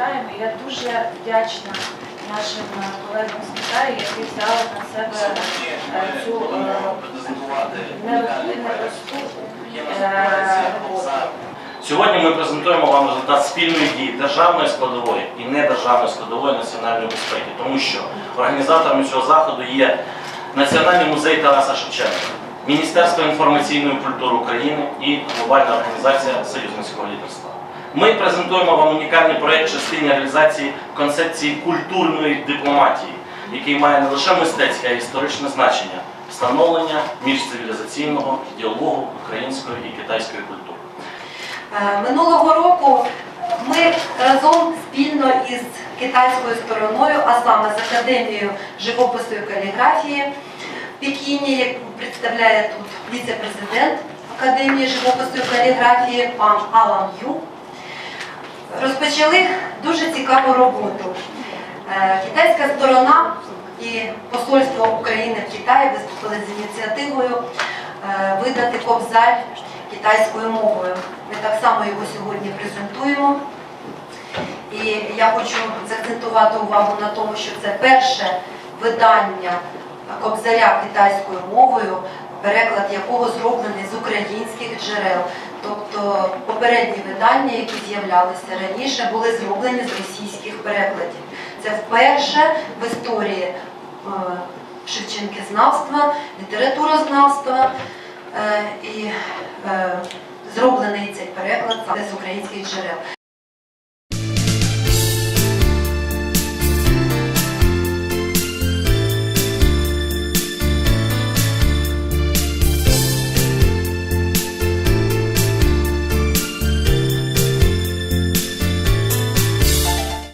Я дуже вдячна нашим колегам з Китаю, які взяли на себе е, цю е, непросту е, роботу. Сьогодні ми презентуємо вам результат спільної дії державної складової і недержавної складової національної безпеки, тому що організаторами цього заходу є Національний музей Тараса Шевченка, Міністерство інформаційної культури України і глобальна організація союзницького лідерства. Ми презентуємо вам унікальний проєкт в реалізації концепції культурної дипломатії, який має не лише мистецьке, а й історичне значення встановлення міжцивілізаційного діалогу української і китайської культури. Е, Минулого року ми разом спільно із китайською стороною, а саме з Академією живопису і каліграфії в Пекіні, яку представляє тут віце-президент Академії живопису і каліграфії пан Алан Ю, розпочали дуже цікаву роботу. Е, Китайська сторона і Посольство України в Китаї виступили з ініціативою е, видати кобзарь китайською мовою. Ми так само його сьогодні презентуємо. І я хочу заакцентувати увагу на тому, що це перше видання кобзаря китайською мовою, переклад якого зроблений з українських джерел. Тобто попередні видання, які з'являлися раніше, були зроблені з російських перекладів. Це вперше в історії е, Шевченкізнавства, літературознавства е, і е, зроблений цей переклад з українських джерел.